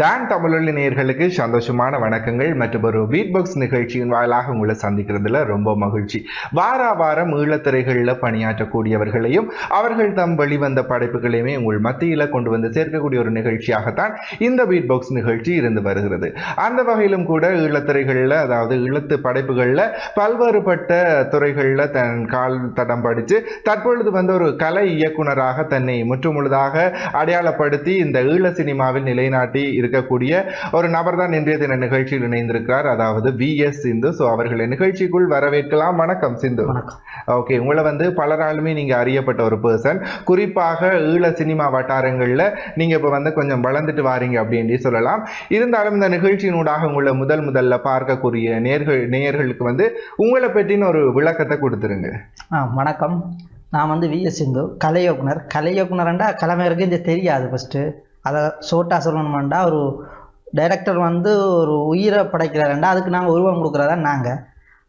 தான் தமிழொலி நேயர்களுக்கு சந்தோஷமான வணக்கங்கள். மற்றும் ஒரு பீட் பாக்ஸ் நிகழ்ச்சியின் வாயிலாக உங்களை சந்திக்கிறதுல ரொம்ப மகிழ்ச்சி. வார வாரம் ஈழத்திரைகளில் பணியாற்றக்கூடியவர்களையும் அவர்கள் தம் வெளிவந்த படைப்புகளையுமே உங்கள் மத்தியில் கொண்டு வந்து சேர்க்கக்கூடிய ஒரு நிகழ்ச்சியாகத்தான் இந்த பீட் பாக்ஸ் நிகழ்ச்சி இருந்து வருகிறது. அந்த வகையிலும் கூட ஈழத்திரைகளில் அதாவது ஈழத்து படைப்புகளில் பல்வேறுபட்ட துறைகளில் தன் கால் தடம் படித்து தற்பொழுது வந்து ஒரு கலை இயக்குனராக தன்னை முற்றுமுழுதாக அடையாளப்படுத்தி இந்த ஈழ சினிமாவில் நிலைநாட்டி இருக்கக்கூடிய ஒரு நபர் தான் இன்றைய தின நிகழ்ச்சியில் இணைந்திருக்கிறார். அதாவது வி எஸ் சிந்து. ஸோ அவர்களை நிகழ்ச்சிக்குள் வரவேற்கலாம். வணக்கம் சிந்து. வணக்கம். ஓகே உங்களை வந்து பலராலுமே நீங்க அறியப்பட்ட ஒரு பர்சன் குறிப்பாக ஈழ சினிமா வட்டாரங்கள்ல நீங்க இப்ப வந்து கொஞ்சம் வளர்ந்துட்டு வாரீங்க அப்படின்னு சொல்லலாம். இருந்தாலும் இந்த நிகழ்ச்சியினூடாக உங்களை முதல் முதல்ல பார்க்கக்கூடிய நேர்கள் நேயர்களுக்கு வந்து உங்களை பற்றின ஒரு விளக்கத்தை கொடுத்துருங்க. வணக்கம். நான் வந்து விஎஸ் சிந்து. கலை இயக்குனர் கலை இயக்குனர்ண்டா கலைஞருக்கு இந்த தெரியாது ஃபஸ்ட்டு அதை ஷோர்ட்டாக சொல்லணுமாண்டா ஒரு டைரக்டர் வந்து ஒரு உயிரை படைக்கிறாருண்டா அதுக்கு நாங்கள் உருவம் கொடுக்குறதா நாங்கள்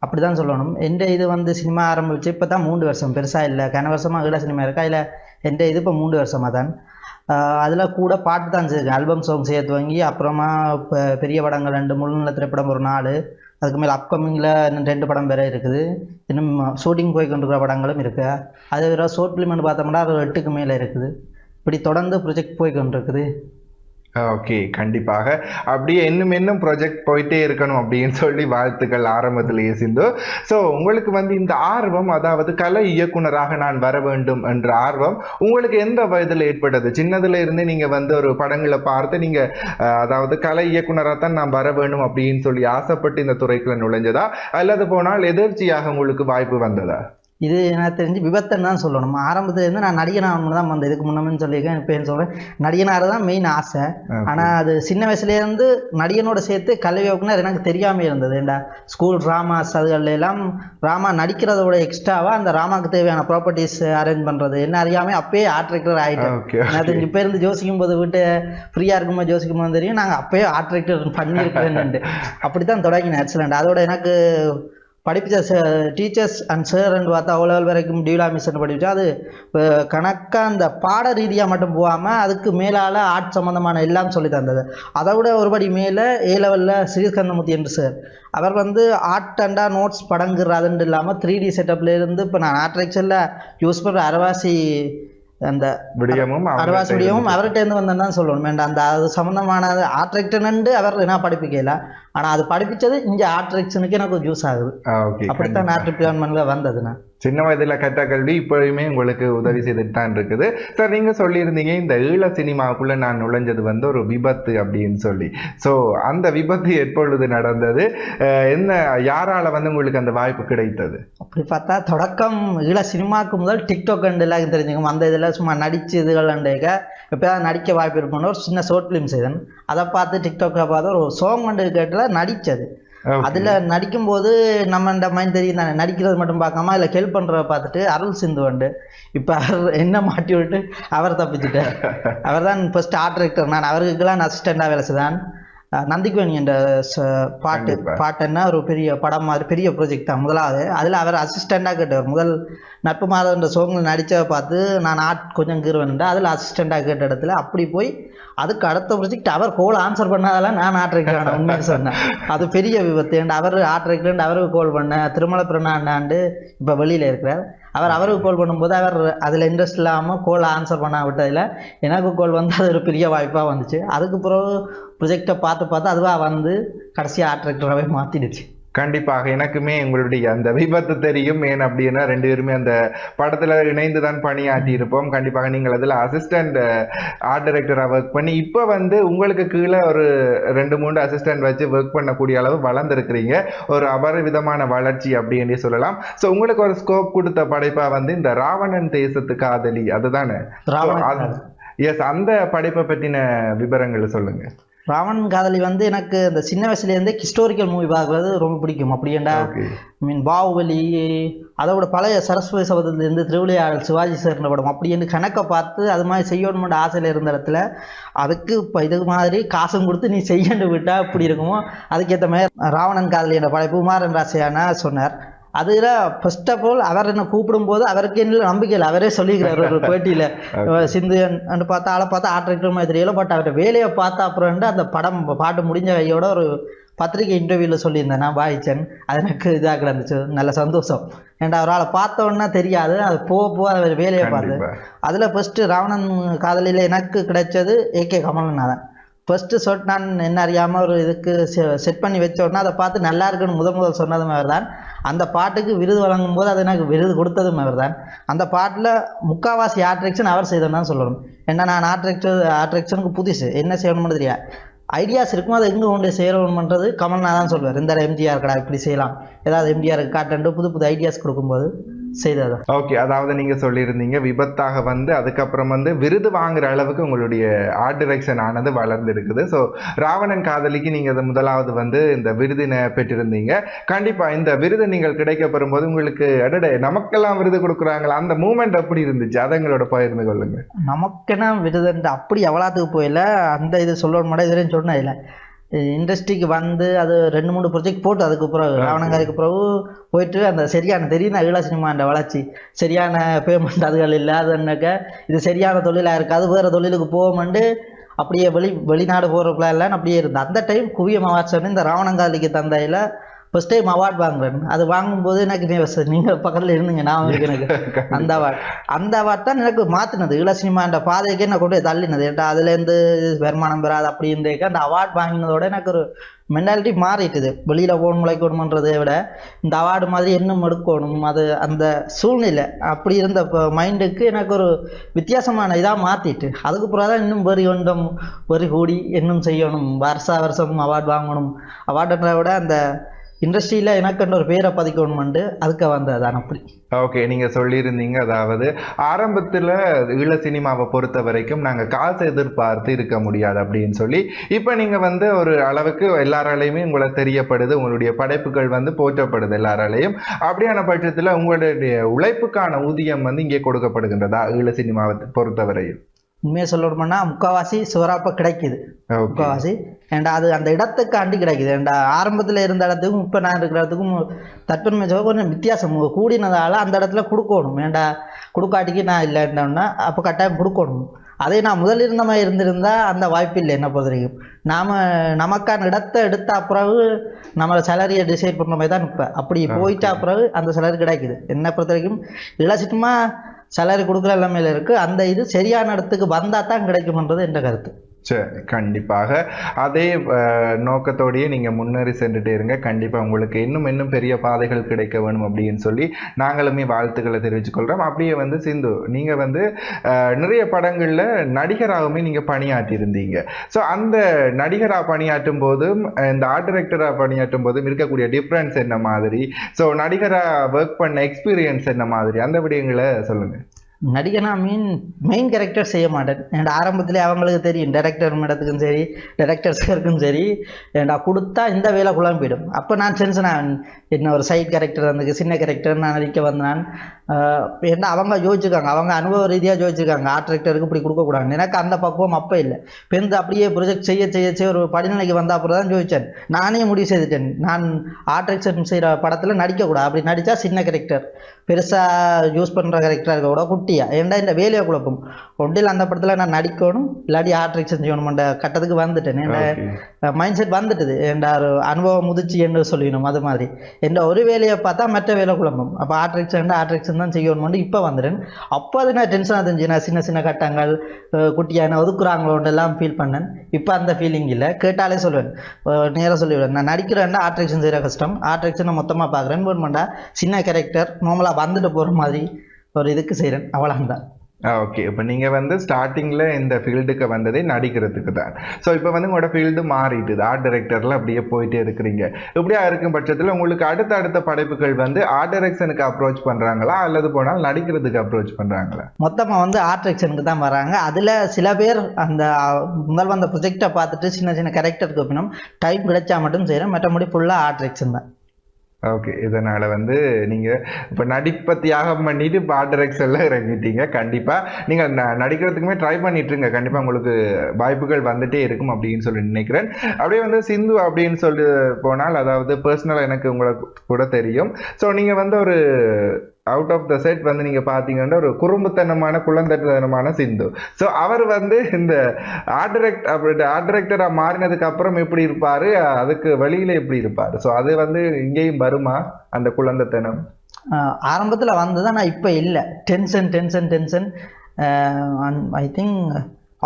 அப்படி தான் சொல்லணும். எந்த இது வந்து சினிமா ஆரம்பிச்சு இப்போ தான் மூன்று வருஷம். பெருசாக இல்லை. கன வருஷமாக ஈழ சினிமா இருக்கா? இல்லை எந்த இது இப்போ மூன்று வருஷமாக தான். அதில் கூட பாட்டு தான் செய்யுங்க ஆல்பம் சாங் செய்ய துவங்கி அப்புறமா இப்போ பெரிய படங்கள் ரெண்டு முழுநில திரைப்படம் ஒரு நாலு. அதுக்கு மேலே அப்கமிங்கில் இன்னும் ரெண்டு படம் வேறு இருக்குது. இன்னும் ஷூட்டிங் போய் கொண்டிருக்கிற படங்களும் இருக்குது அது வேறு ஷோர்ட் ஃபிலிம்னு பார்த்தோம்னா அது ஒரு எட்டுக்கு மேலே இருக்குது. இப்படி தொடர்ந்து ப்ரொஜெக்ட் போய் கொண்டிருக்குது ஓகே கண்டிப்பாக. அப்படியே இன்னும் இன்னும் ப்ரொஜெக்ட் போயிட்டே இருக்கணும் அப்படின்னு சொல்லி வாழ்த்துக்கள் ஆரம்பத்திலேயே சிந்து. ஸோ உங்களுக்கு வந்து இந்த ஆர்வம் அதாவது கலை இயக்குனராக நான் வர வேண்டும் என்ற ஆர்வம் உங்களுக்கு எந்த வயதில் ஏற்பட்டது? சின்னதுல இருந்தே நீங்க வந்து ஒரு படங்களை பார்த்து நீங்க அதாவது கலை இயக்குனராக தான் நான் வர வேண்டும் அப்படின்னு சொல்லி ஆசைப்பட்டு இந்த துறைக்குள்ள நுழைஞ்சதா? அல்லது போனால் எதிர்ச்சியாக உங்களுக்கு வாய்ப்பு வந்ததா? இது எனக்கு தெரிஞ்சு விபத்துன்னு தான் சொல்லணும். ஆரம்பத்துலேருந்து நான் நடிகனாக தான் வந்தேன். இதுக்கு முன்னமே சொல்லியிருக்கேன். இப்போ என்ன சொல்கிறேன் நடிகனாக தான் மெயின் ஆசை. ஆனால் அது சின்ன வயசுலேருந்து நடிகனோட சேர்த்து கல்வி இயக்குனர் எனக்கு தெரியாமல் இருந்தது. ஏண்டா ஸ்கூல் ட்ராமாஸ் அதுகள்ல எல்லாம் ராமா நடிக்கிறதோட எக்ஸ்ட்ராவாக அந்த ராமாவுக்கு தேவையான ப்ராப்பர்ட்டிஸ் அரேஞ்ச் பண்ணுறது என்ன அறியாமல் அப்பயே ஆர்ட் டிரெக்டர் ஆகிட்டேன் தெரிஞ்சு இப்போ இருந்து யோசிக்கும் போது வீட்டு ஃப்ரீயாக இருக்கும்போது யோசிக்கும் போது தெரியும். நாங்கள் அப்பயே ஆர்ட் டிரெக்டர் பண்ணியிருக்கிறேன்னு. அப்படி தான் தொடங்கினேன். ஆக்சுவலண்ட் அதோட எனக்கு படிப்பிச்ச டீச்சர்ஸ் அண்ட் சார் அண்ட் பார்த்தா அவ்வளோ வரைக்கும் டிவிலா மிஷன் படிச்சா அது கணக்காக அந்த பாட ரீதியாக மட்டும் போகாமல் அதுக்கு மேலால் ஆர்ட் சம்மந்தமான எல்லாம் சொல்லி தந்தது. அதை விட ஒருபடி மேலே ஏ லெவலில் ஸ்ரீஸ்கந்தமூர்த்தி என்று சார் அவர் வந்து ஆர்ட் அண்டா நோட்ஸ் படங்குறதுன்னு இல்லாமல் த்ரீ டி செட்டப்லேருந்து இப்போ நான் ஆர்ட்ரெக்சரில் யூஸ் பண்ணுற அரவாசி அந்த விடியமும் அரவாசி விடியமும் அவர்கிட்ட இருந்து வந்தேன்னு தான் சொல்லணும். வேண்டாம். அந்த அது சம்மந்தமான ஆர்ட்ரெக்டனண்டு அவர் என்ன படிப்பிக்கல ஆனால் அது படிப்பிச்சது இங்கே ஆர்ட்ரெக்ஷனுக்கு எனக்கு யூஸ் ஆகுது. அப்படித்தான் ஆர்ட் டிபார்ட்மெண்ட்டில் வந்தது நான் சின்ன வயதில் கற்ற கல்வி இப்போயுமே உங்களுக்கு உதவி செய்துட்டு தான் இருக்குது. சார் நீங்கள் சொல்லியிருந்தீங்க இந்த ஈழ சினிமாவுக்குள்ளே நான் நுழைஞ்சது வந்து ஒரு விபத்து அப்படின்னு சொல்லி. ஸோ அந்த விபத்து எப்பொழுது நடந்தது? என்ன யாரால் வந்து உங்களுக்கு அந்த வாய்ப்பு கிடைத்தது? அப்படி பார்த்தா தொடக்கம் ஈழ சினிமாவுக்கு முதல் டிக்டாக் அண்ட் எல்லாம் தெரிஞ்சுக்கும். அந்த இதில் சும்மா நடிச்சு இதுகள் அண்டேக்க எப்போயாவது நடிக்க வாய்ப்பு இருக்குன்னு ஒரு சின்ன ஷோர்ட் ஃபிலிம் செய்தேன். அதை பார்த்து டிக்டாக்கை பார்த்து ஒரு சோங் அண்டு கேட்டில் நடித்தது. அதில் நடிக்கும்போது நம்ம இந்த மைண்ட் தெரியும் தானே? நடிக்கிறது மட்டும் பார்க்காம அதில் ஹெல்ப் பண்ணுறத பார்த்துட்டு அருள் சிந்து வந்து இப்போ என்ன மாட்டி விட்டு அவர் தப்பிச்சுட்டார். அவர் தான் ஃபர்ஸ்ட் ஆர்ட் டிரெக்டர் நான் அவருக்கெல்லாம் அசிஸ்டண்டாக வேலை செய்தான். அஹ் நந்திக்குவேணி என்ற பாட்டு கண்டிப்பா. பாட்டுன்னா ஒரு பெரிய படம் மாதிரி பெரிய ப்ராஜெக்ட் தான் முதலாவது. அதில் அவர் அசிஸ்டண்டாக கேட்டவர். முதல் நட்பு மாதம் என்ற சோங்கில் நடித்ததை பார்த்து நான் ஆர்ட் கொஞ்சம் கீறுவேன்டா அதில் அசிஸ்டண்டாக கேட்ட இடத்துல அப்படி போய் அதுக்கு அடுத்த ப்ராஜெக்ட் அவர் கோல் ஆன்சர் பண்ணாதெல்லாம் நான் ஆர்ட் டிரெக்டர் உண்மையை சொன்னேன். அது பெரிய விபத்து. அவர் ஆர்ட் டிரெக்டர் அவருக்கு கால் பண்ணேன். திருமல பிரணாண்டாண்டு இப்போ வெளியில் இருக்கிறார். அவர் அவருக்கு கால் பண்ணும்போது அவர் அதில் இன்ட்ரெஸ்ட் இல்லாமல் கோல் ஆன்சர் பண்ண விட்டதில் எனக்கு கால் வந்து அது ஒரு பெரிய வாய்ப்பாக வந்துச்சு. அதுக்கு பிறகு ப்ரொஜெக்டை பார்த்து பார்த்து அதுவாக வந்து கடைசியாக ஆர்ட் டிரெக்டராகவே மாற்றிடுச்சு கண்டிப்பாக எனக்குமே உங்களுடைய அந்த விபத்து தெரியும். ஏன் அப்படின்னா ரெண்டு பேருமே அந்த படத்துல இணைந்து தான் பணியாற்றி இருப்போம் கண்டிப்பாக நீங்கள் அதில் அசிஸ்டன்ட் ஆர்ட் டைரக்டராக ஒர்க் பண்ணி இப்போ வந்து உங்களுக்கு கீழே ஒரு ரெண்டு மூணு அசிஸ்டன்ட் வச்சு ஒர்க் பண்ணக்கூடிய அளவு வளர்ந்துருக்கிறீங்க. ஒரு அபரிவிதமான வளர்ச்சி அப்படின்னு சொல்லலாம். ஸோ உங்களுக்கு ஒரு ஸ்கோப் கொடுத்த படைப்பா வந்து இந்த ராவணன் தேசத்து காதலி. அதுதானே? எஸ் அந்த படைப்பை பற்றின விவரங்களை சொல்லுங்க. ராவணன் காதலி வந்து எனக்கு இந்த சின்ன வயசுலேருந்தே ஹிஸ்டாரிக்கல் மூவி பார்க்குறது ரொம்ப பிடிக்கும். அப்படியேண்டா? ஓகே. மீன் பாகுபலி அதோட பழைய சரஸ்வதி சபதத்துலேருந்து திருவிளையாடல் சிவாஜி சேர்ந்த படம் அப்படின்னு கணக்கை பார்த்து அது மாதிரி செய்யணும்னு ஆசையில் இருந்த இடத்துல அதுக்கு இப்போ இது மாதிரி காசும் கொடுத்து நீ செய்யண்டு விட்டா இப்படி இருக்குமோ? அதுக்கேற்ற மாதிரி ராவணன் காதலி என்ற படைப்பு குமாரன் ராசையான சொன்னார். அதுல ஃபர்ஸ்ட் ஆஃப் ஆல் அவர் என்ன கூப்பிடும்போது அவருக்கு என்ன நம்பிக்கை இல்லை. அவரே சொல்லிக்கிறார் ஒரு பேட்டியில. சிந்து அண்ட் பார்த்தா ஆளை பார்த்தா ஆட்ரேக்டர் மாதிரி தெரியல. பட் அவர்கிட்ட வேலையை பார்த்தா அப்புறம் அந்த படம் பாட்டு முடிஞ்ச கையோட ஒரு பத்திரிகை இன்டர்வியூவில் சொல்லியிருந்தேன். நான் பாய்ச்சன் அது எனக்கு இதாக கிடந்துச்சு நல்ல சந்தோஷம். ஏன்டா ஒரு ஆளை பார்த்த உடனே தெரியாது. அது போக போக அவர் வேலையை பார்த்து. அதில் ஃபஸ்ட்டு ராவணன் காதலியில் எனக்கு கிடைச்சது ஏகே கமலநாதன். ஃபஸ்ட்டு ஷாட் நான் என்ன அறியாமல் ஒரு இதுக்கு செட் பண்ணி வச்ச உடனே அதை பார்த்து நல்லா இருக்குன்னு முதல் முதல் சொன்னதும் அவர் தான் அந்த பாட்டுக்கு விருது வழங்கும் போது அது எனக்கு விருது கொடுத்ததும் அவர் தான் அந்த பாட்டில் முக்காவாசி ஆட்ரேக்ஷன் அவர் செய்தோன்னு தான் சொல்லணும். ஏன்னா நான் ஆட்ரேக்ஷன் ஆட்ரேக்ஷனுக்கு புதுசு. என்ன செய்யணும்னு தெரியாது. ஐடியாஸ் இருக்கும் அதை எங்கே கொண்டு செய்கிறோம்ன்றது கமல்னா தான் சொல்வார் இந்த எம்ஜிஆர் கடா இப்படி செய்யலாம். ஏதாவது எம்ஜிஆருக்கு காட்டன்ட்டு புது புது ஐடியாஸ் கொடுக்கும்போது. செய்தது? ஓகே அதாவது நீங்க சொல்லியிருந்தீங்க விபத்தாக வந்து அதுக்கப்புறம் வந்து விருது வாங்குற அளவுக்கு உங்களுடைய ஆர்ட் டிரெக்ஷன் ஆனது வளர்ந்து இருக்குது ஸோ ராவணன் காதலிக்கு நீங்க முதலாவது வந்து இந்த விருதினை பெற்றிருந்தீங்க. கண்டிப்பா இந்த விருது நீங்கள் கிடைக்க பெறும்போது உங்களுக்கு அடடே நமக்கெல்லாம் விருது கொடுக்குறாங்களா? அந்த மூமெண்ட் எப்படி இருந்துச்சு. அதை எங்களோட பகிர்ந்து கொள்ளுங்க நமக்கென்னா விருதுன்ற அப்படி எவ்வளோத்துக்கு போயில? அந்த இது சொல்லணும் மாட்டேன் இதுவரையும் சொன்னேன் இல்லை இண்டஸ்ட்ரிக்கு வந்து அது ரெண்டு மூணு ப்ரொஜெக்ட் போட்டு அதுக்கு பிறகு ராவணங்காரிக்கு பிறகு போயிட்டு அந்த சரியான தெரியும் ஈழ சினிமாண்ட வளர்ச்சி. சரியான பேமெண்ட் அதுகள் இல்லாதன்னாக்க இது சரியான தொழிலாக இருக்காது வேறு தொழிலுக்கு போவோம்ண்டு அப்படியே வெளி வெளிநாடு போகிற பிளான்லாம் அப்படியே இருந்தது. அந்த டைம் அவார்ட்ஸ் வந்து இந்த ராவணங்காலிக்கு தந்தையில் ஃபர்ஸ்ட் டைம் அவார்ட் வாங்குறேன் அது வாங்கும்போது எனக்கு நீங்கள் பக்கத்தில் இருந்தீங்க நான் எனக்கு அந்த அவார்ட் அந்த அவார்ட் தான் எனக்கு மாற்றினது ஈழ சினிமான்ற பாதைக்கு என்ன கொண்டு போய் தள்ளினது. ஏன்டா அதுலேருந்து வருமானம் பெறாது அப்படி இருந்தேக்க அந்த அவார்ட் வாங்கினதோட எனக்கு ஒரு மென்டாலிட்டி மாறிட்டுது. வெளியில் போகணும் முளைக்கணுமன்றதை விட இந்த அவார்டு மாதிரி இன்னும் எடுக்கணும். அது அந்த சூழ்நிலை. அப்படி இருந்த மைண்டுக்கு எனக்கு ஒரு வித்தியாசமான இதாக மாற்றிட்டு அதுக்கு பிறகு தான் இன்னும் வெறி ஒன்றும் வெறி கூடி இன்னும் செய்யணும். வருஷா வருஷம் அவார்டு வாங்கணும். அவார்டுன்றதை விட அந்த இண்டஸ்ட்ரியில் எனக்குன்ற ஒரு பேரை பதிக்கணுமெண்டு அதுக்கு வந்ததான் அப்படி. ஓகே நீங்க சொல்லியிருந்தீங்க அதாவது ஆரம்பத்துல ஈழ சினிமாவை பொறுத்த வரைக்கும் நாங்க காசு எதிர்பார்த்து இருக்க முடியாது அப்படின்னு சொல்லி இப்ப நீங்க வந்து ஒரு அளவுக்கு எல்லாராலையுமே உங்களை தெரியப்படுது உங்களுடைய படைப்புகள் வந்து போற்றப்படுது எல்லாராலையும். அப்படியான பட்சத்துல உங்களுடைய உழைப்புக்கான ஊதியம் வந்து இங்கே கொடுக்கப்படுகின்றதா ஈழ சினிமாவை பொறுத்தவரையில்? உண்மையை சொல்லணும்னா முக்கால்வாசி சிவராப்ப கிடைக்குது. முக்கால்வாசி ஏன்டா அது அந்த இடத்துக்காண்டி கிடைக்குது. ஏன்டா ஆரம்பத்தில் இருந்த இடத்துக்கும் இப்போ நான் இருக்கிற இடத்துக்கும் தற்பெருமை கொஞ்சம் வித்தியாசம். கூடினதால அந்த இடத்துல கொடுக்கணும். ஏன்டா கொடுக்காட்டிக்கு நான் இல்லைன்னா அப்போ கட்டாயம் கொடுக்கணும். அதே நான் முதல் இருந்த மாதிரி இருந்திருந்தா அந்த வாய்ப்பு இல்லை என்ன பொறுத்த வரைக்கும் நாம நமக்கான இடத்தை எடுத்த பிறகு நம்மளை சேலரியை டிசைட் பண்ண மாதிரி தான் இப்போ அப்படி போயிட்டா பிறகு அந்த சேலரி கிடைக்குது. என்னை பொறுத்த வரைக்கும் இலசிட்டுமா சேலரி கொடுக்குற எல்லாமே இருக்குது அந்த இது சரியான இடத்துக்கு வந்தால் தான் கிடைக்கும்ன்றது என்ற கருத்து. சரி கண்டிப்பாக. அதே நோக்கத்தோடையே நோக்கத்தோடயே முன்னேறி சென்றுட்டே இருங்க. கண்டிப்பாக உங்களுக்கு இன்னும் இன்னும் பெரிய பாதைகள் கிடைக்க வேணும் அப்படின்னு சொல்லி நாங்களுமே வாழ்த்துக்களை தெரிவிச்சுக்கொள்கிறோம் அப்படியே வந்து சிந்து நீங்கள் வந்து நிறைய படங்களில் நடிகராகவுமே நீங்கள் பணியாற்றியிருந்தீங்க. ஸோ அந்த நடிகராக பணியாற்றும் போதும் இந்த ஆர்ட் டிரெக்டராக பணியாற்றும் போதும் இருக்கக்கூடிய டிஃப்ரென்ஸ் என்ன மாதிரி? ஸோ நடிகராக ஒர்க் பண்ண எக்ஸ்பீரியன்ஸ் என்ன மாதிரி? அந்த விடயங்களை சொல்லுங்கள் நடிகனா மீன் மெயின் கேரக்டர் செய்ய மாட்டேன் என் ஆரம்பத்திலே அவங்களுக்கு தெரியும் டேரக்டர் மேடத்துக்கும் சரி டைரக்டர் சாருக்கும் சரி ஏன்டா கொடுத்தா இந்த வேலை குழம்பிடும் அப்போ நான் டென்ஷன் என்ன ஒரு சைட் கேரக்டர் வந்து சின்ன கேரக்டர் நான் நடிக்க வந்தான். ஏன்னா அவங்க யோசிச்சுக்காங்க அவங்க அனுபவ ரீதியாக யோசிச்சுக்காங்க ஆர்ட் டேரக்டருக்கு இப்படி கொடுக்கக்கூடாது எனக்கு அந்த பக்குவம் அப்போ இல்லை. பெருந்து அப்படியே ப்ரொஜெக்ட் செய்ய செய்ய செய்ய ஒரு படிநிலைக்கு வந்த அப்புறம் தான் யோசித்தேன் நானே முடிவு செய்துட்டேன். நான் ஆர்ட் டைரக்ஷன் செய்கிற படத்தில் நடிக்கக்கூடாது. அப்படி நடித்தா சின்ன கேரக்டர் பெருசாக யூஸ் பண்ணுற கேரக்டராக இருக்க குட்டி குட்டியா? ஏன்டா இந்த வேலையை குழப்பம்? ஒன்றில் அந்த படத்தில் நான் நடிக்கணும் இல்லாட்டி ஆர்ட் டைரக்ஷன் செய்யணும்ன்ற கட்டத்துக்கு வந்துட்டேன். Okay. மைண்ட் செட் வந்துட்டுது. ஒரு அனுபவம் முதிர்ச்சி என்று சொல்லிடணும் அது மாதிரி. என்ற ஒரு வேலையை பார்த்தா மற்ற வேலை குழம்பும். அப்போ ஆட்ரிக்ஷன் ஆட்ரிக்ஷன் தான் செய்யணும்னு இப்போ வந்துட்டேன். அப்போ அது நான் டென்ஷனாக தெரிஞ்சு நான் சின்ன சின்ன கட்டங்கள் அஹ் குட்டியா என்ன ஒதுக்குறாங்களோன்னு எல்லாம் ஃபீல் பண்ணேன். இப்போ அந்த ஃபீலிங் இல்லை. கேட்டாலே சொல்லுவேன் நேராக சொல்லிவிடுவேன். நான் நடிக்கிறேன்னா ஆட்ரிக்ஷன் செய்கிற கஷ்டம். ஆட்ரிக்ஷனை மொத்தமாக பார்க்குறேன். போன்மெண்டா சின்ன கேரக்டர் நார்மலாக வந்துட்டு போகிற மாதிரி. ஒரு இதுக்கு செய்கிறேன் அவ்வளோதான் ஓகே. இப்போ நீங்கள் வந்து ஸ்டார்டிங்கில் இந்த ஃபீல்டுக்கு வந்ததே நடிக்கிறதுக்கு தான். ஸோ இப்போ வந்து உங்களோட ஃபீல்டு மாறிட்டுது ஆர்ட் டைரக்டரில் அப்படியே போயிட்டே இருக்கிறீங்க. இப்படியா இருக்கும் பட்சத்தில் உங்களுக்கு அடுத்த அடுத்த படைப்புகள் வந்து ஆர்ட் டைரக்ஷனுக்கு அப்ரோச் பண்ணுறாங்களா அல்லது போனால் நடிக்கிறதுக்கு அப்ரோச் பண்ணுறாங்களா மொத்தமாக வந்து ஆர்ட் செக்ஷனுக்கு தான் வராங்க. அதில் சில பேர் அந்த முதல் வந்த ப்ரொஜெக்டை பார்த்துட்டு சின்ன சின்ன கேரக்டருக்கு ஒப்பினும் டைம் கிடைச்சா மட்டும் செய்கிறேன் மற்றபடி ஃபுல்லாக ஆர்ட் செக்ஷன் தான். ஓகே இதனால் வந்து நீங்கள் இப்போ நடிப்பை தியாகம் பண்ணிட்டு பாட்டரெக்ஸ் இறங்கிட்டீங்க. கண்டிப்பாக நீங்கள் ந- நடிக்கிறதுக்குமே ட்ரை பண்ணிட்டுருங்க. கண்டிப்பாக உங்களுக்கு வாய்ப்புகள் வந்துட்டே இருக்கும் அப்படின்னு சொல்லி நினைக்கிறேன். அப்படியே வந்து சிந்து அப்படின்னு சொல்லி போனால் அதாவது பர்சனலாக எனக்கு உங்களை கூட தெரியும். ஸோ நீங்கள் வந்து ஒரு அவுட் ஆஃப் த செட் வந்து நீங்க பாத்தீங்கன்னா ஒரு குறும்புத்தனமான குழந்தத்தனமான சிந்து. ஸோ அவர் வந்து இந்த ஆர்ட் அப்படி ஆர்ட் டைரக்டரா மாறினதுக்கு அப்புறம் எப்படி இருப்பாரு? அதுக்கு வழியில எப்படி இருப்பாரு? ஸோ அது வந்து இங்கேயும் வருமா அந்த குழந்தைத்தனம்? ஆரம்பத்தில் வந்தது ஆனால் இப்போ இல்லை. Tension tension tension I think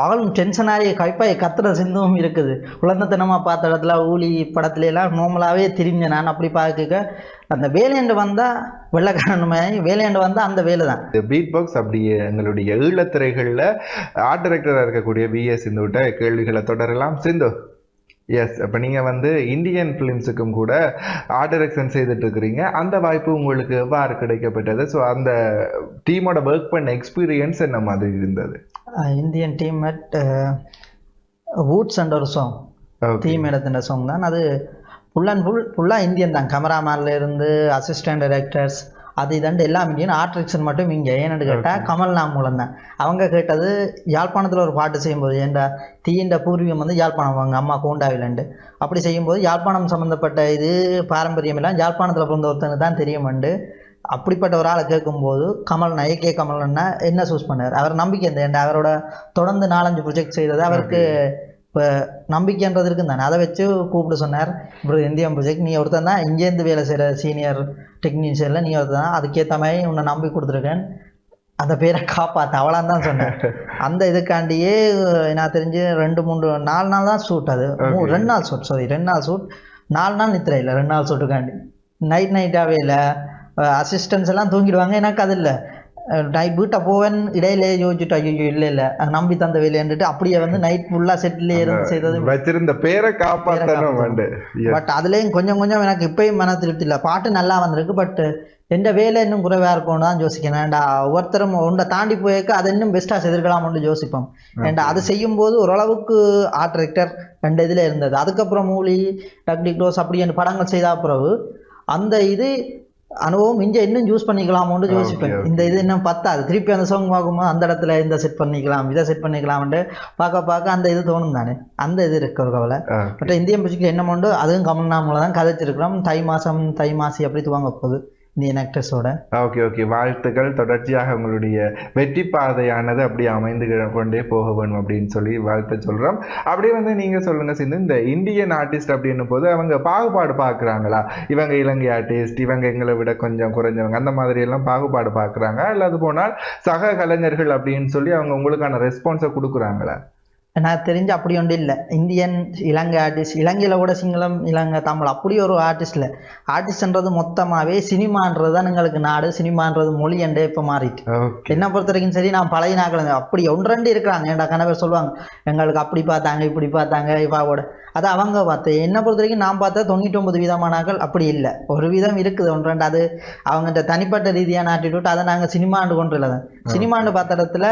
ஆளும் டென்ஷனாகி கைப்பாய் கத்துற சிந்துவும் இருக்குது. குழந்தைத்தனமாக பார்த்த இடத்துல ஊழி படத்துல எல்லாம் நார்மலாகவே திரிஞ்ச நான் அப்படி பார்க்க அந்த வேலையாண்டு வந்தால் வெள்ளக்காரனுமே வேலையாண்டு வந்தால் அந்த வேலை தான். இந்த பீட் பாக்ஸ் அப்படி எங்களுடைய ஈழத்திரைகளில் ஆர்ட் டைரக்டராக இருக்கக்கூடிய விஎஸ் சிந்துவிட்ட கேள்விகளை தொடரலாம். சிந்து. எஸ் அப்போ நீங்கள் வந்து இந்தியன் ஃபிலிம்ஸுக்கும் கூட ஆர்ட் டைரக்ஷன் செய்துட்டு இருக்கிறீங்க அந்த வாய்ப்பு உங்களுக்கு எவ்வாறு கிடைக்கப்பட்டது? ஸோ அந்த டீமோட ஒர்க் பண்ண எக்ஸ்பீரியன்ஸ் என்ன மாதிரி இருந்தது? Indian team at woods and ஒரு சாங் டீம் எடுத்துட்ட சாங் தான். அது ஃபுல் அண்ட் ஃபுல் ஃபுல்லாக இந்தியன் தான். கேமராமேன்ல இருந்து அசிஸ்டன்ட் டைரக்டர்ஸ் அது இதண்டு எல்லாம் இந்தியன் ஆர்டிஸ்டன் மட்டும் இங்கே. ஏன்னு கேட்டால் கமல்னா மூலம் தான். அவங்க கேட்டது யாழ்ப்பாணத்தில் ஒரு பாட்டு செய்யும்போது ஏண்டா தீண்ட பூர்வீகம் வந்து யாழ்ப்பாணம் அவங்க அம்மா கூண்டாவிலண்டு. அப்படி செய்யும்போது யாழ்ப்பாணம் சம்மந்தப்பட்ட இது பாரம்பரியம் எல்லாம் யாழ்ப்பாணத்தில் பிறந்த ஒருத்தனுக்கு தான் தெரியுமண்டு அப்படிப்பட்ட ஒரு ஆளை கேட்கும்போது கமல் ஏகே கமல்னா என்ன சூஸ் பண்ணார்? அவர் நம்பிக்கை இந்த ஏன்டா அவரோட தொடர்ந்து நாலஞ்சு ப்ரொஜெக்ட் செய்தது அவருக்கு இப்போ நம்பிக்கைன்றது இருக்குன்னு தானே. அதை வச்சு கூப்பிட்டு சொன்னார். இப்படி இந்தியன் ப்ரொஜெக்ட் நீ ஒருத்தன் தான். இங்கேருந்து வேலை செய்கிற சீனியர் டெக்னீஷியனில் நீ ஒருத்தன் தான். அதுக்கேற்ற மாதிரி உன்னை நம்பி கொடுத்துருக்கேன். அந்த பேரை காப்பாற்ற அவளான்னு தான் சொன்னேன். அந்த இதுக்காண்டியே நான் தெரிஞ்சு ரெண்டு மூணு நாலு நாள் தான் ஷூட் அது. ரெண்டு நாள் ஷூட் சாரி ரெண்டு நாள் ஷூட் நாலு நாள் நித்திரை இல்லை. ரெண்டு நாள் ஷூட்டுக்காண்டி நைட் நைட்டாகவே இல்லை. அசிஸ்டன்ஸ் எல்லாம் தூங்கிடுவாங்க. எனக்கு அது இல்லை. நைட் வீட்டை போவேன் இடையிலே யோசிச்சுட்டு ஐயோ இல்லை இல்லை. நம்பி தந்த வேலையன்ட்டு அப்படியே வந்து நைட் ஃபுல்லாக செட்டிலே இருந்து செய்தது வச்சிருந்த பேரை காப்பாற்றணும். பட் அதுலேயும் கொஞ்சம் கொஞ்சம் எனக்கு இப்பயும் மன திருப்தி இல்லை. பாட்டு நல்லா வந்திருக்கு பட் எந்த வேலை இன்னும் குறைவாக இருக்கும்னு தான் யோசிக்கிறேன். ஏன்டா ஒவ்வொருத்தரும் ஒன்றை தாண்டி போயிருக்க அதை இன்னும் பெஸ்ட்டாக செய்திருக்கலாம்னு யோசிப்போம். ஏன்டா அது செய்யும்போது ஓரளவுக்கு ஆர்ட் டிரெக்டர் ரெண்டு இதில் இருந்தது. அதுக்கப்புறம் மூலி டக்டி க்ளோஸ் அப்படி அந்த படங்கள் செய்த பிறகு அந்த இது அனுபவம் இங்கே இன்னும் யூஸ் பண்ணிக்கலாமோன்னு யோசிப்பேன். இந்த இது இன்னும் பத்தாது. திருப்பி அந்த சாங் பார்க்கும்போது அந்த இடத்துல இந்த செட் பண்ணிக்கலாம் இதை செட் பண்ணிக்கலாம்ட்டு பார்க்க பார்க்க அந்த இது தோணும் தானே. அந்த இது இருக்கு ஒரு கவலை. பட் இந்தியன் மியூசிக் என்ன உண்டோ அதுவும் கமல்நாமூல தான் கதைச்சிருக்கிறோம். தை மாசம் தை மாசி அப்படி துவங்க போகுது. இந்தியன் ஆக்டர்ஸோட ஓகே ஓகே வாழ்த்துக்கள். தொடர்ச்சியாக உங்களுடைய வெற்றி பாதையானது அப்படி அமைந்து கொண்டே போக வேணும் அப்படின்னு சொல்லி வாழ்த்து சொல்றோம். அப்படியே வந்து நீங்க சொல்லுங்க சிந்து. இந்த இந்தியன் ஆர்டிஸ்ட் அப்படின்னும் போது அவங்க பாகுபாடு பார்க்குறாங்களா? இவங்க இலங்கை ஆர்டிஸ்ட் இவங்க எங்களை விட கொஞ்சம் குறைஞ்சவங்க அந்த மாதிரி எல்லாம் பாகுபாடு பார்க்கறாங்க அல்லது போனால் சக கலைஞர்கள் அப்படின்னு சொல்லி அவங்க உங்களுக்கான ரெஸ்பான்ஸை கொடுக்குறாங்களா? நான் தெரிஞ்சு அப்படி ஒன்று இல்லை. இந்தியன் இலங்கை ஆர்டிஸ்ட் இலங்கையில் கூட சிங்களம் இலங்கை தமிழ் அப்படி ஒரு ஆர்டிஸ்ட் இல்லை ஆர்டிஸ்ட்ன்றது மொத்தமாகவே சினிமான்றது தான் எங்களுக்கு நாடு. சினிமான்றது மொழி என்றே இப்போ மாறிட்டு. என்ன பொறுத்த வரைக்கும் சரி நான் பழைய நாட்கள் அப்படி ஒன்று ரெண்டு இருக்கிறாங்க. ஏன்டா கணவர் சொல்லுவாங்க. எங்களுக்கு அப்படி பார்த்தாங்க இப்படி பார்த்தாங்க இவாவோட அது அவங்க பார்த்து. என்ன பொறுத்த வரைக்கும் நான் பார்த்தா தொண்ணூற்றி ஒன்பது விதமானாக்கள் அப்படி இல்லை. ஒரு விதம் இருக்குது ஒன்று ரெண்டு. அது அவங்ககிட்ட தனிப்பட்ட ரீதியான ஆட்டிடியூட் அதை நாங்கள் சினிமாண்டு கொண்டு இல்லை சினிமாண்டு பார்த்த இடத்துல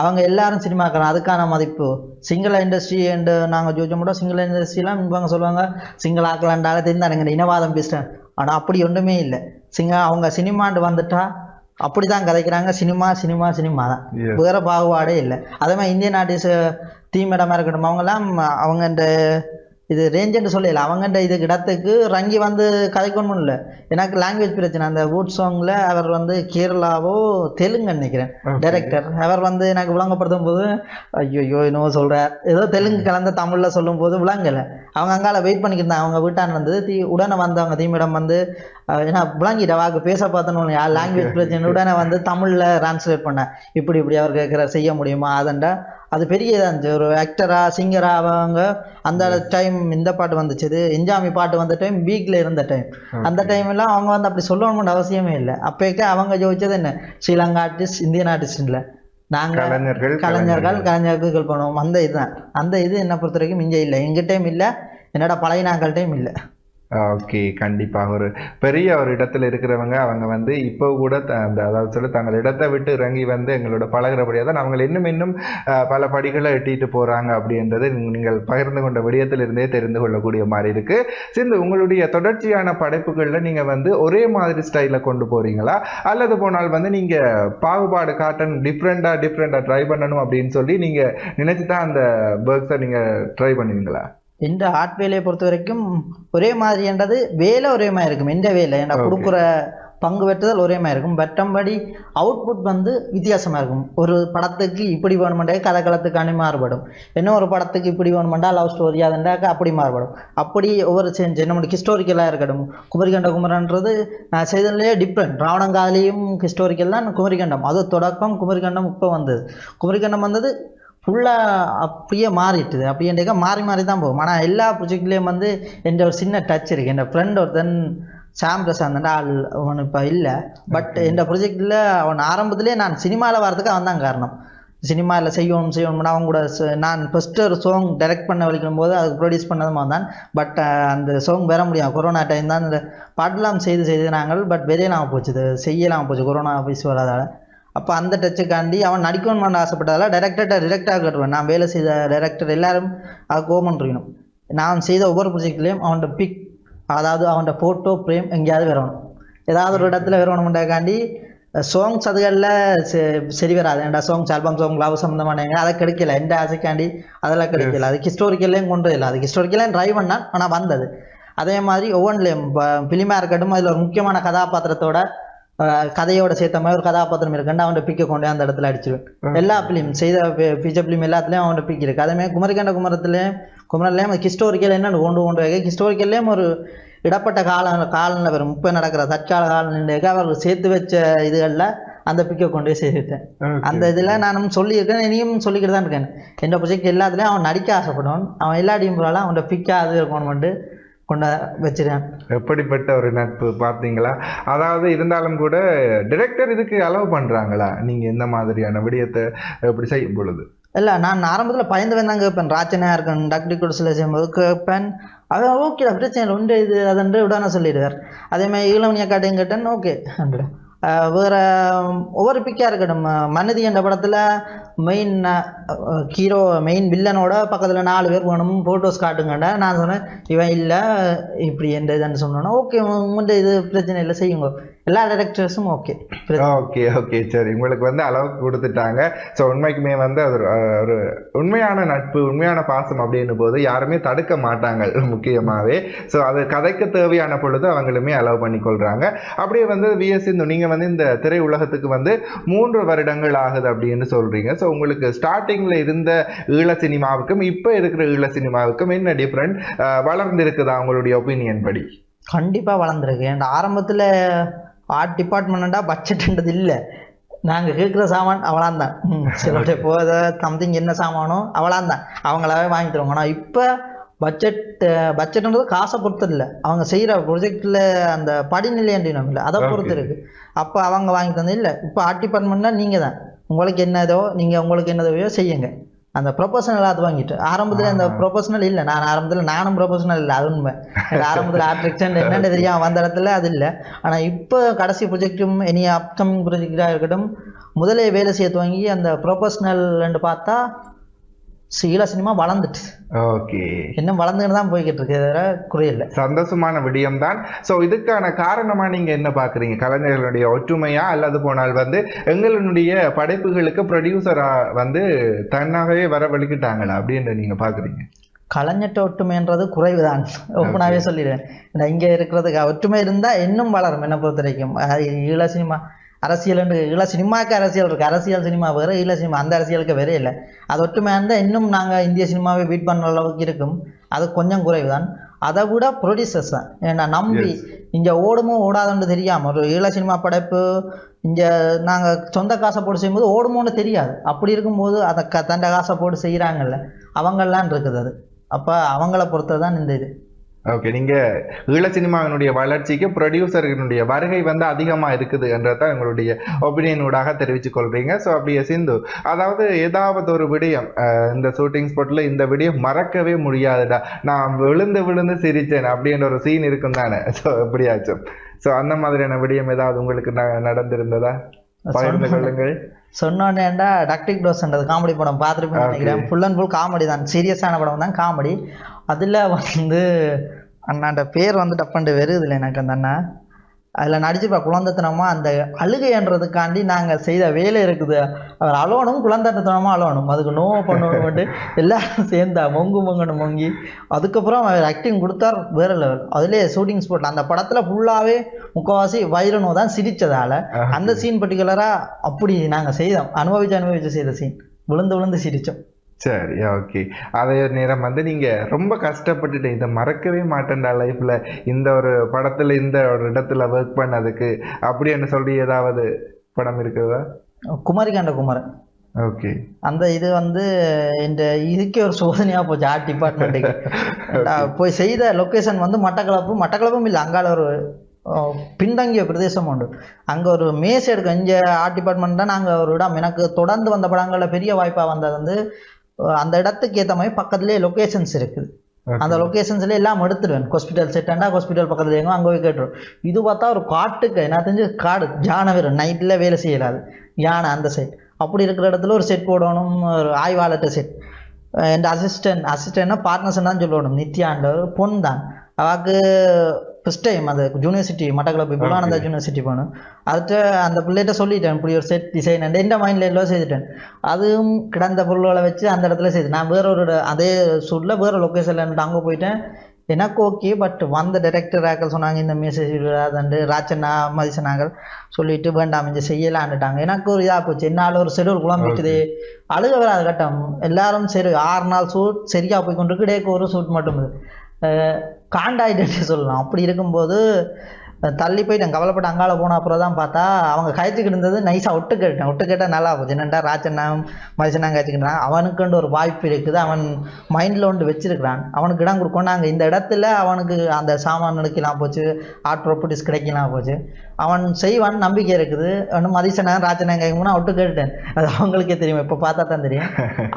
அவங்க எல்லாரும் சினிமாக்காரன். அதுக்கான மதிப்பு. சிங்கள இண்டஸ்ட்ரி அண்டு நாங்கள் கூட சிங்கள இண்டஸ்ட்ரிலாம் இவங்க சொல்லுவாங்க சிங்கள ஆக்கலாண்டால தெரிந்தாருங்க இனவாதம் பேசுகிறேன் ஆனால் அப்படி ஒன்றுமே இல்லை. சிங்க அவங்க சினிமாண்டு வந்துட்டா அப்படி தான் கதைக்கிறாங்க. சினிமா சினிமா சினிமா தான். வேற பாகுபாடே இல்லை. அதே மாதிரி இந்தியன் ஆர்டிஸ்ட் தீம் இடமா இருக்கட்டும் அவங்கெல்லாம் அவங்க இந்த இது ரேஞ்சுன்னு சொல்லல. அவங்கண்ட இதுக்கு இடத்துக்கு ரங்கி வந்து கதைக்கணும் இல்லை எனக்கு லாங்குவேஜ் பிரச்சனை. அந்த வூட் சாங்ல அவர் வந்து கேரளாவோ தெலுங்கு நினைக்கிறேன். டைரக்டர் அவர் வந்து எனக்கு விளங்கப்படுத்தும் போது ஐயோ என்னவோ சொல்றார் ஏதோ தெலுங்கு கலந்த தமிழ்ல சொல்லும் போது விளங்கல. அவங்க அங்கால வெயிட் பண்ணிக்கிட்டு அவங்க வீட்டான் வந்து தீ உடனே வந்தவங்க தீமிடம் வந்து ஏன்னா விளங்கிட்ட? வாக்கு பேச பார்த்தோன்னு யார் லாங்குவேஜ் பிரச்சனை உடனே வந்து தமிழ்ல டிரான்ஸ்லேட் பண்ண. இப்படி இப்படி அவர் கேட்குற செய்ய முடியுமா? அதண்டா அது பெரிய இதாக இருந்துச்சு. ஒரு ஆக்டரா சிங்கரா அவங்க அந்த டைம் இந்த பாட்டு வந்துச்சு. என்ஜாமி பாட்டு வந்த டைம் வீக்ல இருந்த டைம் அந்த டைம் எல்லாம் அவங்க வந்து அப்படி சொல்லணும்னு அவசியமே இல்லை. அப்போக்கே அவங்க ஜோதிச்சது என்ன? ஸ்ரீலங்கா ஆர்டிஸ்ட் இந்தியன் ஆர்டிஸ்ட் இல்லை நாங்க கலைஞர்கள் கலைஞர்கள் பண்ணுவோம். அந்த இதுதான். அந்த இது என்னை பொறுத்த வரைக்கும் இங்கே இல்லை. எங்கிட்டையும் இல்லை. என்னோட பழைய நாங்கள்கிட்டையும் இல்லை. ஓகே கண்டிப்பாக ஒரு பெரிய ஒரு இடத்துல இருக்கிறவங்க அவங்க வந்து இப்போ கூட த- அந்த அதாவது சொல்லி தங்கள் இடத்தை விட்டு இறங்கி வந்து எங்களோட பழகிறபடியாக தான் அவங்க இன்னும் இன்னும் பல படிகளை எட்டிட்டு போகிறாங்க அப்படின்றது நீங்கள் பகிர்ந்து கொண்ட விடயத்திலிருந்தே தெரிந்து கொள்ளக்கூடிய மாதிரி இருக்குது சிந்து உங்களுடைய தொடர்ச்சியான படைப்புகளில் நீங்கள் வந்து ஒரே மாதிரி ஸ்டைலில் கொண்டு போகிறீங்களா அல்லது போனால் வந்து நீங்கள் பாகுபாடு காட்டன் டிஃப்ரெண்ட்டாக டிஃப்ரெண்ட்டாக ட்ரை பண்ணணும் அப்படின்னு சொல்லி நீங்கள் நினச்சி தான் அந்த ஒர்க்ஸை நீங்கள் ட்ரை பண்ணுவீங்களா? இந்த ஆர்ட் வேலையை பொறுத்த வரைக்கும் ஒரே மாதிரின்றது வேலை ஒரே மாதிரி இருக்கும். எந்த வேலை? Okay. கொடுக்குற பங்கு வெட்டுதல் ஒரே மாதிரி இருக்கும். பட்டம்படி அவுட்புட் வந்து வித்தியாசமாக இருக்கும். ஒரு படத்துக்கு இப்படி வேணுமெண்டா கதைக்களத்துக்கான மாறுபடும். என்ன ஒரு படத்துக்கு இப்படி வேணுமெண்டா லவ் ஸ்டோரி அதுண்டாக்க அப்படி மாறுபடும். அப்படி ஒவ்வொரு செஞ்சு நம்மளுக்கு ஹிஸ்டோரிக்கலாக இருக்கட்டும். குமரிகண்ட குமரன்றது நான் செய்ததுலேயே டிஃப்ரெண்ட் ராவணங்காலையும் ஹிஸ்டோரிக்கல் தான் குமரிகண்டம். அது தொடக்கம் குமரிகண்டம் இப்போ வந்தது. குமரிகண்டம் வந்தது ஃபுல்லாக அப்படியே மாறிட்டுது. அப்படின்றக்க மாறி மாறி தான் போகும். ஆனால் எல்லா ப்ரொஜெக்ட்லேயும் வந்து எந்த ஒரு சின்ன டச் இருக்குது என் ஃப்ரெண்ட் ஒருத்தன் சாம் பிரசாந்த் ஆள் அவன் இப்போ இல்லை. பட் இந்த ப்ரொஜெக்டில் அவன் ஆரம்பத்திலே நான் சினிமாவில் வரதுக்கு அவன் தான் காரணம். சினிமாவில் செய்யணும் செய்யணும்னா அவங்க கூட நான் ஃபஸ்ட்டு ஒரு சாங் டைரக்ட் பண்ண வலிக்கும் போது அதுக்கு ப்ரொடியூஸ் பண்ணதும் தான் பட் அந்த சாங் வர முடியும் கொரோனா டைம் தான் இந்த பாட்டெல்லாம் செய்து செய்து நாங்கள் பட் வெளியெல்லாம் போச்சு. செய்யலாம் போச்சு. கொரோனா ஆஃபீஸ் வராதால. அப்போ அந்த டச்சுக்காண்டி அவன் நடிக்கணும்னு ஆசைப்பட்டதால டைரக்டர்கிட்ட டிரெக்டாக கட்டுவேன் நான் வேலை செய்த டைரக்டர் எல்லாரும் அது கோமன் இருக்கணும் நான் செய்த ஒவ்வொரு ப்ரொஜெக்ட்லேயும் அவனோட பிக் அதாவது அவனோட ஃபோட்டோ ஃப்ரேம் எங்கேயாவது வரணும். ஏதாவது ஒரு இடத்துல வரணும்ன்றக்காண்டி சாங்ஸ் அதுகளில் சரி வராது. ஏன்டா சாங்ஸ் ஆல்பம் சாங் லவ் சம்மந்தமானங்க அதை கிடைக்கல. எந்த ஆசைக்காண்டி அதெல்லாம் கிடைக்கல. அதுக்கு ஹிஸ்டோரிக்கல்லையும் கொண்டு இல்லை அதுக்கு ஹிஸ்டோரிக்கலையும் ட்ரை பண்ணான் ஆனால் வந்தது. அதே மாதிரி ஒவ்வொன்றிலையும் ஃபிலிமாக இருக்கட்டும் அதில் ஒரு முக்கியமான கதாபாத்திரத்தோட கதையோட சேர்த்த மாதிரி ஒரு கதாபாத்திரம் இருக்குன்னு அவன் பிக்கை கொண்டு அந்த இடத்துல அடிச்சிருவேன். எல்லா ஃபிலிம் செய்த ஃபீச்சர் ஃபிலிம் எல்லாத்துலேயும் அவனோட பிக் இருக்குது அதேமாதிரி குமரிகண்ட குமரத்துலேயும் குமரன்லேயும் ஹிஸ்டோரிக்கல் என்னென்னு கொண்டு கொண்டு வைக்க ஹிஸ்டோரிக்கல்லையும் ஒரு இடப்பட்ட கால காலனில் வரும் இப்போ நடக்கிற தற்கால காலநிலைக்கு அவர் சேர்த்து வச்ச இதுகளில் அந்த பிக்கை கொண்டு போய் சேர்த்துட்டேன் அந்த இதில் நானும் சொல்லியிருக்கேன் இனியும் சொல்லிக்கிட்டு தான் இருக்கேன். எந்த ப்ரொஜெக்ட் எல்லாத்துலேயும் அவன் நடிக்க ஆசைப்படுவான். அவன் எல்லா டீம்லாம் அவனோட பிக்கா அது இருக்கணும்ட்டு கொண்டு வச்சிருக்கேன். எப்படிப்பட்ட ஒரு நட்பு பார்த்தீங்களா? அதாவது இருந்தாலும் கூட டிரெக்டர் இதுக்கு அலோவ் பண்றாங்களா? நீங்க இந்த மாதிரியான விடயத்தை இப்படி செய்யும் பொழுது? இல்லை நான் ஆரம்பத்தில் பயந்து தான் கேட்பேன். ராச்சனையாக இருக்கேன் டாக்டர் குடிசில் செய்யும்போது கேட்பேன். அவன் ஓகே பிரச்சனை உண்டு இது அதுன்று உடனே சொல்லிடுவார். அதேமாதிரி ஈழவனியா காட்டையும் கேட்டேன். ஓகே வேறு ஒவ்வொரு பிக்காக இருக்கட்டும். மன்னதி என்ற படத்தில் மெயின் ஹீரோ மெயின் வில்லனோட பக்கத்தில் நாலு பேர் போகணும் ஃபோட்டோஸ் காட்டுங்கண்டா நான் சொன்னேன் இவன் இல்லை இப்படி எந்த இதுன்னு சொன்னோன்னா ஓகே உங்கள்கிட்ட இது பிரச்சனை இல்லை செய்யுங்க. எல்லா டேரக்டர்ஸும் ஓகே ஓகே ஓகே சரி. உங்களுக்கு வந்து அளவுக்கு கொடுத்துட்டாங்க. ஸோ உண்மைக்குமே வந்து அது ஒரு, உண்மையான நட்பு உண்மையான பாசம் அப்படின்னும் போது யாருமே தடுக்க மாட்டாங்க முக்கியமாகவே ஸோ அது கதைக்கு தேவையான பொழுது அவங்களுமே அலோவ் பண்ணி கொள்கிறாங்க அப்படியே வந்து விஎஸ் இந்த நீங்கள் வந்து இந்த திரை உலகத்துக்கு வந்து மூன்று வருடங்கள் ஆகுது அப்படின்னு சொல்கிறீங்க ஸோ உங்களுக்கு ஸ்டார்டிங்ல இருந்த ஈழ சினிமாவுக்கும் இப்போ இருக்கிற ஈழ சினிமாவுக்கும் என்ன டிஃப்ரெண்ட் வளர்ந்து இருக்குதா உங்களுடைய ஒப்பீனியன் படி? கண்டிப்பாக வளர்ந்துருக்கு. என் ஆரம்பத்தில் ஆர்ட் டிபார்ட்மெண்ட்டா பட்ஜெட்ன்றது இல்லை. நாங்கள் கேட்குற சாமான் அவளாந்தான். ம் சிலருடைய போத சம்திங் என்ன சாமானோ அவளாந்தான். அவங்களாவே வாங்கி தருவாங்க. ஆனால் இப்போ பட்ஜெட் பட்ஜெட்ன்றது காசை பொறுத்து இல்லை அவங்க செய்கிற ப்ரொஜெக்டில் அந்த படிநிலை நம்ம இல்லை. அதை பொறுத்து Okay. இருக்கு. அப்போ அவங்க வாங்கி தந்தது இல்லை. இப்போ ஆர்ட் டிபார்ட்மெண்ட்னா நீங்கள் தான் உங்களுக்கு என்னதோ நீங்கள் உங்களுக்கு என்னதோ செய்யுங்க. அந்த ப்ரொபோஷனல் அது வாங்கிட்டு. ஆரம்பத்தில் அந்த. ப்ரொபோஷனல் இல்லை. நான் ஆரம்பத்தில் நானும் ப்ரொபோஷனல் இல்லை. அது உண்மை. ஆரம்பத்தில் ஆர்டிஸ்ட் என்னென்னு தெரியாம வந்த இடத்துல அது இல்லை. ஆனால் இப்போ கடைசி ப்ரொஜெக்டும் இனி அப்கமிங் ப்ரொஜெக்டாக இருக்கட்டும் முதலே வேலை செய்ய துவங்கி அந்த ப்ரொபோஷனல் பார்த்தா ஈழ சினிமா வளர்ந்துட்டு. ஓகே. இன்னும் வளர்ந்துட்டு தான் போய்கிட்டு இருக்கு தவிர குறையில்லை சந்தோஷமான விடயம்தான். ஸோ இதுக்கான காரணமா நீங்க என்ன பாக்குறீங்க கலைஞர்களுடைய ஒற்றுமையா? அல்லது போனால் வந்து எங்களுடைய படைப்புகளுக்கு ப்ரொடியூசரா வந்து தன்னாகவே வரவழைக்கிட்டாங்களா அப்படின்னு நீங்க பாக்குறீங்க கலைஞட்ட ஒற்றுமைன்றது குறைவுதான். ஓப்பனாகவே சொல்லிடுவேன் ஏன்னா இங்கே இருக்கிறதுக்கு ஒற்றுமை இருந்தால் இன்னும் வளரும் என்னை பொறுத்த வரைக்கும். ஈழ சினிமா. அரசியல் ஈழ சினிமாவுக்கு அரசியல் இருக்குது அரசியல் சினிமா வேறு ஈழ சினிமா. அந்த அரசியலுக்கு வேறே இல்லை. அது ஒற்றுமையாக இருந்தால் இன்னும் நாங்கள் இந்திய சினிமாவை பீட் பண்ணுற அளவுக்கு இருக்கும். அது கொஞ்சம் குறைவு தான் அதை விட ப்ரொடியூசர்ஸ் தான். ஏன்னா நம்பி இங்கே ஓடுமோ ஓடாதுன்னு தெரியாமல் ஒரு ஈழ சினிமா படைப்பு இங்கே நாங்கள் சொந்த காசை போட்டு செய்யும்போது ஓடுமோன்னு தெரியாது. அப்படி இருக்கும்போது அதை க தண்டை காசை போட்டு செய்கிறாங்கல்ல அவங்கெல்லாம் இருக்குது அது. அப்போ அவங்கள பொறுத்தது தான் இந்த இது. ஓகே நீங்க ஈழ சினிமாவினுடைய வளர்ச்சிக்கு ப்ரொடியூசர்களுடைய வருகை வந்து அதிகமா இருக்குது என்றதான் எங்களுடைய ஒப்பீனியன் ஊடாக தெரிவித்துக் கொள்றீங்க. ஸோ அப்படியே சிந்து அதாவது ஏதாவது ஒரு விடயம் இந்த ஷூட்டிங் ஸ்பாட்ல இந்த விடயம் மறக்கவே முடியாதுடா. நான் விழுந்து விழுந்து சிரிச்சேன் அப்படின்ற ஒரு சீன் இருக்கும் தானே. ஸோ எப்படியாச்சும். ஸோ அந்த மாதிரியான விடயம் ஏதாவது உங்களுக்கு நடந்திருந்ததா? பகிர்ந்து கொள்ளுங்கள். சொன்னோன்னேண்டா டக்டிக் டோஸ்ன்றது காமெடி படம் பார்த்துருப்பேன் நினைக்கிறேன். ஃபுல் அண்ட் ஃபுல் காமெடி தான். சீரியஸான படம் தான் காமெடி அதில் வந்து அண்ணாண்ட பேர் வந்து டப்பண்டு வருதுல எனக்கு அந்த அண்ணா. அதில் நடிச்சுப்பா குழந்தைத்தனமா அந்த அழுகைன்றதுக்காண்டி நாங்கள் செய்த வேலை இருக்குது. அவர் அழுவணும் குழந்தைத்தனமாக அழுவணும் அதுக்கு நோ பண்ணணும்ட்டு எல்லாரும் சேர்ந்தா மொங்கு மொங்குன்னு மொங்கி. அதுக்கப்புறம் அவர் ஆக்டிங் கொடுத்தார் வேற லெவல் அதுலேயே ஷூட்டிங் ஸ்பாட்டில் அந்த படத்தில் ஃபுல்லாகவே முக்கால்வாசி வைரனோ தான் சிரித்ததால் அந்த சீன் பர்டிகுலராக அப்படி நாங்கள் செய்தோம். அனுபவிச்சு அனுபவிச்சு செய்த சீன் விழுந்து விழுந்து சிரித்தோம் சரி ஓகே அதே நேரம் வந்து நீங்க ரொம்ப கஷ்டப்பட்டுட்டு இதை மறக்கவே மாட்டேன்டா லைஃப்ல இந்த ஒரு படத்துல இந்த ஒரு இடத்துல ஒர்க் பண்ணதுக்கு அப்படின்னு சொல்லி ஏதாவது படம் இருக்குதா? குமரிகாண்ட குமரன். ஓகே அந்த இது வந்து இந்த இதுக்கே ஒரு சோதனையாக போச்சு ஆர்ட் டிபார்ட்மெண்ட்டுக்கு போய் செய்த லொக்கேஷன் வந்து மட்டக்களப்பு மட்டக்களப்பும் இல்லை அங்கால ஒரு பின்தங்கிய பிரதேசம் உண்டு. அங்கே ஒரு மேஸ் எடுக்க இங்கே ஆர்ட் டிபார்ட்மெண்ட் தான் நாங்கள் ஒரு இடம். எனக்கு தொடர்ந்து வந்த படங்களில் பெரிய வாய்ப்பாக வந்தது வந்து அந்த இடத்துக்கு ஏற்ற மாதிரி பக்கத்துலேயே லொக்கேஷன்ஸ் இருக்குது. அந்த லொக்கேஷன்ஸ்ல எல்லாம் எடுத்துடுவேன். ஹாஸ்பிட்டல் செட்டாண்டா ஹாஸ்பிட்டல் பக்கத்துல எங்க அங்கே போய் கேட்டுரும் இது பார்த்தா ஒரு காட்டுக்கு என்ன தெரிஞ்சு காடு யானை வீரன் நைட்டில் வேலை செய்யலாது யானை அந்த செட் அப்படி இருக்கிற இடத்துல ஒரு செட் போடணும் ஒரு ஆய்வாளர்கிட்ட செட் என் அசிஸ்டன்ட் அசிஸ்டன்ட்னா பார்ட்னர்ஸ் தான் சொல்லணும். நித்யாண்ட ஒரு பொன் தான் அவாக்கு ஃபஸ்ட் டைம் அந்த யூனிவர்சிட்டி மட்டக்களப்பு புலானந்தா யூனிவர்சிட்டி போகணும் அதுட்டு அந்த பிள்ளைகிட்ட சொல்லிட்டேன் இப்படி ஒரு செட் டிசைன் எந்த மைண்டில் எல்லாம் செய்துட்டேன். அதுவும் கிடந்த பொருள்களை வச்சு அந்த இடத்துல செய்து நான் வேற ஒரு அதே சூட்டில் வேற லொக்கேஷனில் அங்கே போயிட்டேன். எனக்கு ஓகே பட் வந்த டைரக்டர் ஆக்கள் சொன்னாங்க இந்த மெசேஜ் விடாதண்டு ராச்சனா மதிசனாங்கள் சொல்லிட்டு வேண்டாம் இங்கே செய்யலான்னுட்டாங்க. எனக்கு ஒரு இதாக போச்சு. என்னால் ஒரு ஷெடியூல் குழம்பிட்டுது அழுக வராது கட்டம். எல்லாரும் சரி ஆறு நாள் ஷூட் சரியா போய் கொண்டு டேக்கு ஒரு ஷூட் மட்டும் காண்டாக்ட் அஹ் சொல்லலாம். அப்படி இருக்கும்போது தள்ளி தள்ளி நான் கவலைப்பட்டு அங்கால போன அப்புறம் தான் பார்த்தா அவங்க கழிச்சுக்கிட்டு இருந்தது நைஸாக ஒட்டு கேட்டேன். ஒட்டு கேட்டால் நல்லா போச்சு. என்னண்டா ராஜண்ணா மனுஷனா காய்ச்சிக்கிட்டான் அவனுக்குண்டு ஒரு வாய்ப்பு இருக்குது. அவன் மைண்டில் ஒன்று வச்சிருக்கிறான். அவனுக்கு இடம் கொடுக்கணும். நாங்கள் இந்த இடத்துல அவனுக்கு அந்த சாமான் நினைக்கலாம் போச்சு. ஆர்ட் ப்ராப்பர்ட்டிஸ் கிடைக்கலாம் போச்சு. அவன் செய்வான் நம்பிக்கை இருக்குது. ஒன்றும் மதிசனா ராஜனா கேட்கும்னா ஒட்டு கேட்டுட்டேன். அது அவங்களுக்கே தெரியும். இப்போ பார்த்தா தான் தெரியும்.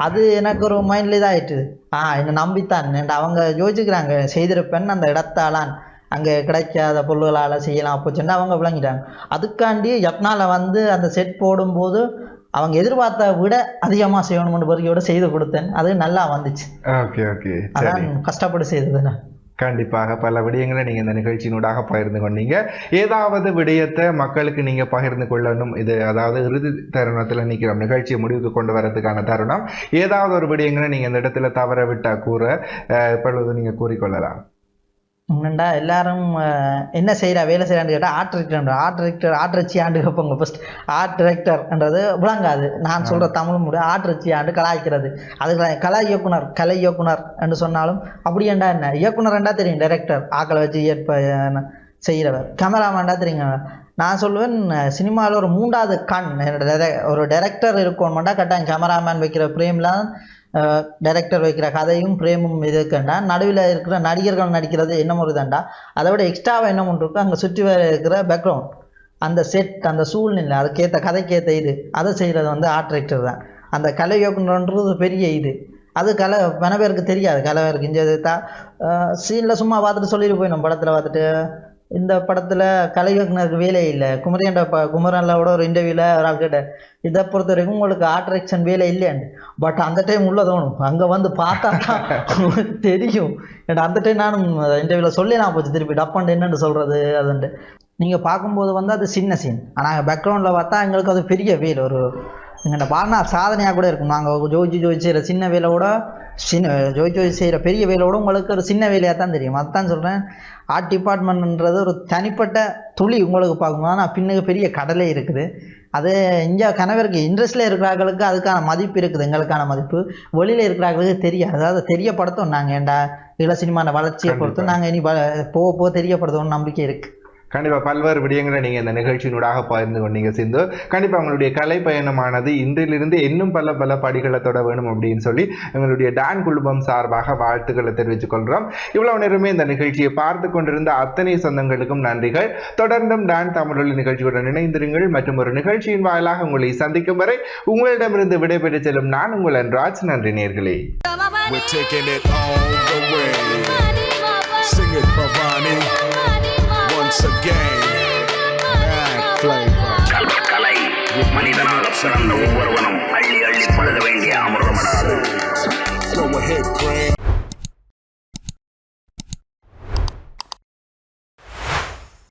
அது எனக்கு ஒரு மைண்டில் ஆயிட்டுது ஆ என்னை நம்பித்தான். அவங்க யோசிக்கிறாங்க. செய்திருப்பேன் அந்த இடத்தாலான் அங்கே கிடைக்காத பொருள்களால் செய்யலாம் போச்சுன்னு அவங்க விளங்கிட்டாங்க. அதுக்காண்டி யப்னால வந்து அந்த செட் போடும்போது அவங்க எதிர்பார்த்த விட அதிகமாக செய்யணும்னு பொறுக்கையோட செய்து கொடுத்தேன். அது நல்லா வந்துச்சு. ஓகே ஓகே அதான் கஷ்டப்பட்டு செய்தது நான். கண்டிப்பாக பல விடயங்களை நீங்க இந்த நிகழ்ச்சியினூடாக பகிர்ந்து கொண்டீங்க. ஏதாவது விடயத்தை மக்களுக்கு நீங்க பகிர்ந்து கொள்ளணும். இது அதாவது இறுதி தருணத்துல நிற்கிறோம் நிகழ்ச்சியை முடிவுக்கு கொண்டு வரதுக்கான தருணம். ஏதாவது ஒரு விடயங்களை நீங்க இந்த இடத்துல தவற விட்டா கூற இப்பொழுது நீங்க கூறிக்கொள்ளலாம். என்னண்டா எல்லாரும் என்ன செய்கிறா வேலை செய்கிறான்னு கேட்டால் art director art director art ரச்சி ஆண்டு கேட்பாங்க ஃபஸ்ட் ஆர்ட் டிரெக்டர்ன்றது விளங்காது. நான் சொல்கிற தமிழ் மொழி ஆர்ட் ரச்சி ஆண்டு கலாய்க்கிறது. அதுக்கு கலா இயக்குனர் கலை இயக்குனர் என்று சொன்னாலும் அப்படி ஏண்டா என்ன? இயக்குனர் ஏண்டா தெரியும் டைரக்டர் ஆக்களை வச்சு ஏற்ப செய்கிறவர் கேமராமேண்டா தெரியுங்க நான் சொல்லுவேன் சினிமாவில் ஒரு மூன்றாவது கண் ஒரு டைரக்டர் இருக்கணும்டா கட்டாயம். கேமராமேன் வைக்கிற பிரேம்லாம் டைரக்டர் வைக்கிற கதையும் பிரேமும் இருக்குண்டா நடுவில் இருக்கிற நடிகர்கள் நடிக்கிறது என்ன முறைதாண்டா அதை விட எக்ஸ்ட்ராவாக என்ன ஒன்று இருக்கோ? அங்கே சுற்றி வர இருக்கிற பேக்ரவுண்ட் அந்த செட் அந்த சூழ்நிலை அதுக்கேற்ற கதைக்கேற்ற இது. அதை செய்கிறது வந்து ஆர்ட் டைரக்டர் தான். அந்த கலை இயக்குனர்ன்றது பெரிய இது. அது கலை பல பேருக்கு தெரியாது. கலை பேருக்கு இங்கே சீனில் சும்மா பார்த்துட்டு சொல்லிட்டு போயிடும் படத்தில் பார்த்துட்டு. இந்த படத்தில் கலை இயக்குனருக்கு வேலை இல்லை. குமரியன்ட ப குமரனில் கூட ஒரு இன்டர்வியூவில் ஒரு ஆள் கேட்டேன் இதை பொறுத்த வரைக்கும் உங்களுக்கு ஆர்ட் டைரக்ஷன் வேலை இல்லையாண்டு. பட் அந்த டைம் உள்ளே தோணும். அங்கே வந்து பார்த்தா தான் தெரியும். ஏன்னா அந்த டைம் நானும் இன்டர்வியூவில் சொல்லி நான் போச்சு. திருப்பி டப்பண்டு என்னென்னு சொல்கிறது அதுன்ட்டு. நீங்கள் பார்க்கும்போது வந்து அது சின்ன சீன் ஆனால் பேக்ரவுண்டில் பார்த்தா எங்களுக்கு அது பெரிய வேல் ஒரு எங்கள்கிட்ட பாடினா சாதனையாக கூட இருக்கும். நாங்கள் ஜோதிச்சு ஜோதிச்சு செய்கிற சின்ன வேலையோட சின்ன ஜோதி ஜோதி செய்கிற பெரிய வேலையோட உங்களுக்கு ஒரு சின்ன வேலையாக தான் தெரியும். அதுதான் சொல்கிறேன் ஆர்ட் டிபார்ட்மெண்ட்ன்றது ஒரு தனிப்பட்ட துளி உங்களுக்கு பார்க்கும்போது ஆனால் பின்னுக்கு பெரிய கடலே இருக்குது. அது இங்கே கணவருக்கு இன்ட்ரெஸ்டில் இருக்கிறவர்களுக்கு அதுக்கான மதிப்பு இருக்குது. எங்களுக்கான மதிப்பு. வெளியில் இருக்கிறவர்களுக்கு தெரியாது. அதாவது தெரியப்படுத்தும். நாங்கள் ஏண்டா இள சினிமான வளர்ச்சியை பொறுத்து நாங்கள் இனி போக போக தெரியப்படுத்துவோம்னு நம்பிக்கை இருக்குது கண்டிப்பா பல்வேறு விடயங்களை நீங்க இந்த நிகழ்ச்சியினூடாக பகிர்ந்து கொண்டீங்க சிந்து. கண்டிப்பா உங்களுடைய கலை பயணமானது இன்றிலிருந்து இன்னும் பல பல படிகளை தொட வேணும் அப்படின்னு சொல்லி எங்களுடைய டான் குழுமம் சார்பாக வாழ்த்துக்களை தெரிவித்துக் கொள்கிறோம். இவ்வளவு நேரமே இந்த நிகழ்ச்சியை பார்த்து கொண்டிருந்த அத்தனை சொந்தங்களுக்கும் நன்றிகள். தொடர்ந்தும் டான் தமிழொலி நிகழ்ச்சியுடன் இணைந்திருங்கள். மற்றும் ஒரு நிகழ்ச்சியின் வாயிலாக உங்களை சந்திக்கும் வரை உங்களிடமிருந்து விடைபெற்று செல்லும் நான் உங்கள் ராஜ் நன்றி நேர்களே. We're taking it all the way. Sing it, Bhavani, it's a game. Bad flavor.